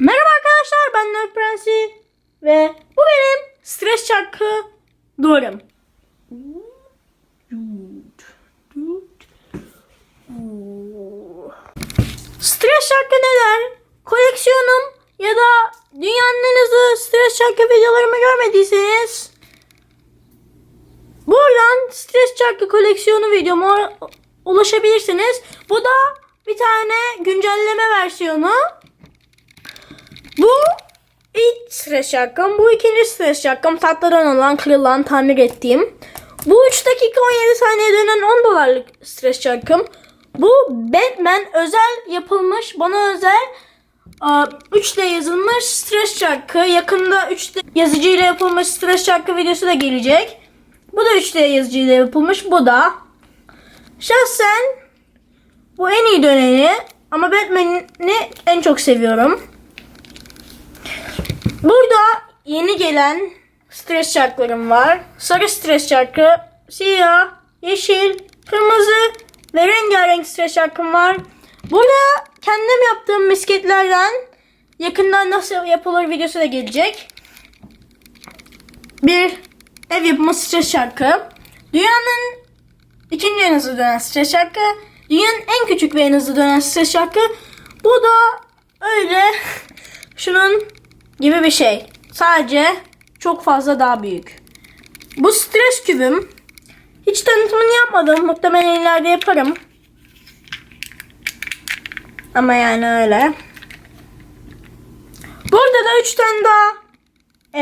Merhaba arkadaşlar ben Nerd Prensi ve bu benim stres çarkı doğrum. Stres çarkı neler? Koleksiyonum ya da dünyanın en hızlı stres çarkı videolarımı görmediyseniz buradan stres çarkı koleksiyonu videoma ulaşabilirsiniz. Bu da bir tane güncelleme versiyonu. Bu ilk stres şarkım. Bu ikinci stres şarkım. Tatlıdan olan, kırılan, tamir ettiğim. Bu 3 dakika 17 saniye dönen 10 dolarlık stres şarkım. Bu Batman özel yapılmış, bana özel 3 ile yazılmış stres şarkı. Yakında 3 yazıcıyla yapılmış stres şarkı videosu da gelecek. Bu da 3 yazıcıyla yapılmış. Bu da. Şahsen bu en iyi döneni ama Batman'i en çok seviyorum. Burada yeni gelen stres çarklarım var. Sarı stres çarkı, siyah, yeşil, kırmızı ve rengarenk stres çarkım var. Burada kendim yaptığım misketlerden yakından nasıl yapılır videosu da gelecek. Bir ev yapımı stres çarkı. Dünyanın ikinci en hızlı dönen stres çarkı. Dünyanın en küçük ve en hızlı dönen stres çarkı. Bu da öyle şunun gibi bir şey. Sadece çok fazla daha büyük. Bu stres kübüm. Hiç tanıtımını yapmadım. Muhtemelen ileride yaparım. Ama yani öyle. Burada da 3 tane daha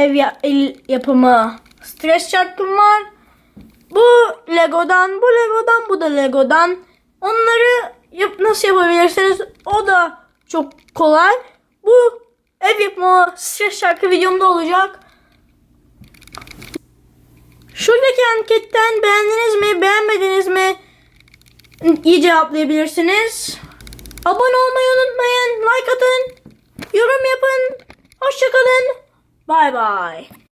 ev ya- el yapımı stres çarkım var. Bu Lego'dan, bu Lego'dan, bu da Lego'dan. Onları yap nasıl yapabilirsiniz? O da çok kolay. Bu ev yapma stres şarkı videomda olacak. Şuradaki anketten beğendiniz mi, beğenmediniz mi? İyi cevaplayabilirsiniz. Abone olmayı unutmayın. Like atın. Yorum yapın. Hoşçakalın. Bay bay.